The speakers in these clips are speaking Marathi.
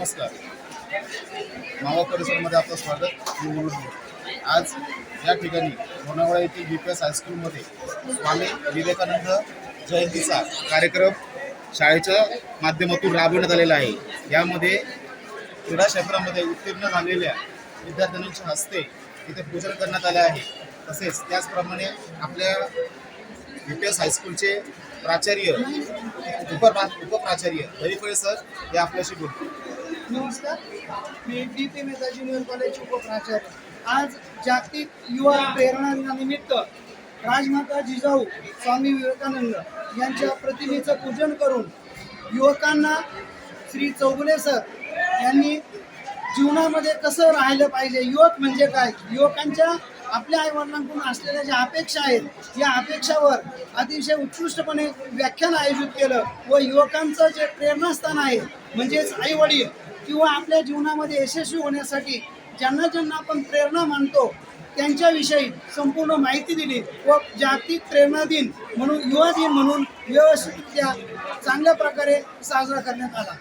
नमस्कार. मावा परिसरमध्ये आपलं स्वागत. मी म्हणून आज या ठिकाणी लोणावळा येथील बी पी एस हायस्कूलमध्ये स्वामी विवेकानंद जयंतीचा कार्यक्रम शाळेच्या माध्यमातून राबविण्यात आलेला आहे. यामध्ये क्रीडा क्षेत्रामध्ये उत्तीर्ण झालेल्या विद्यार्थ्यांच्या हस्ते इथे पूजन करण्यात आले आहे. तसेच त्याचप्रमाणे आपल्या बी पी एस हायस्कूलचे प्राचार्य उपप्रा उपप्राचार्य हरिफळे सर हे आपल्याशी बोलतो नमस्कार. मी D P Mehta junior college उपप्राचार्य. आज जागतिक युवा प्रेरणा दिनानिमित्त राजमाता जिजाऊ स्वामी विवेकानंद यांच्या प्रतिमेचं पूजन करून युवकांना श्री चौगुले सर यांनी जीवनामध्ये कसं राहिलं पाहिजे? युवक म्हणजे काय? युवकांच्या आपल्या आईवडिलांकडून असलेल्या ज्या अपेक्षा आहेत या अपेक्षावर अतिशय उत्कृष्टपणे व्याख्यान आयोजित केलं व युवकांचं जे प्रेरणास्थान आहे म्हणजेच आईवडील किंवा आपल्या जीवनामध्ये यशस्वी होण्यासाठी ज्यांना ज्यांना आपण प्रेरणा मानतो त्यांच्याविषयी संपूर्ण माहिती दिली व जागतिक प्रेरणा दिन म्हणून युवा दिन म्हणून व्यवस्थितरित्या चांगल्या प्रकारे साजरा करण्यात आला.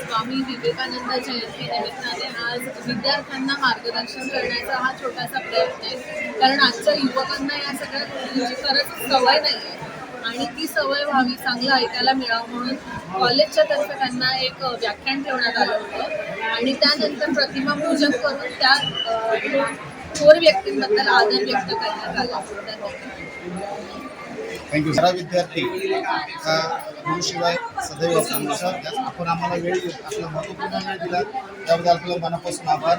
स्वामी विवेकानंद जयंती निमित्ताने आज विद्यार्थ्यांना मार्गदर्शन करण्याचा हा छोटासा प्रयत्न आहे. कारण आजच्या युवकांना या सगळ्या गोष्टींची खरंच सवय नाही आहे आणि ती सवय व्हावी चांगलं ऐकायला मिळावं म्हणून कॉलेजच्या तर्फे त्यांना एक व्याख्यान ठेवण्यात आलं होतं. आणि त्यानंतर प्रतिमा पूजन करून त्या थोर व्यक्तींबद्दल आदर व्यक्त करण्यात आला. धन्यवाद थँक्यू सारा विद्यार्थी हा गुरुशिवाय सदैव संरक्षण त्यात आपण आम्हाला वेळ आपला महत्त्वपूर्ण वेळ दिला. त्याबद्दल आपल्याला मनापासून आभार.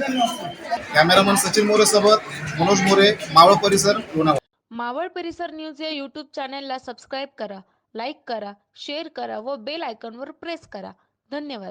धन्यवाद. कॅमेरामन सचिन मोरे सोबत मनोज मोरे मावळ परिसर लोणावळा. मावळ परिसर न्यूज या यूट्यूब चॅनलला सबस्क्राईब करा लाईक करा शेअर करा व बेल आयकॉनवर प्रेस करा. धन्यवाद.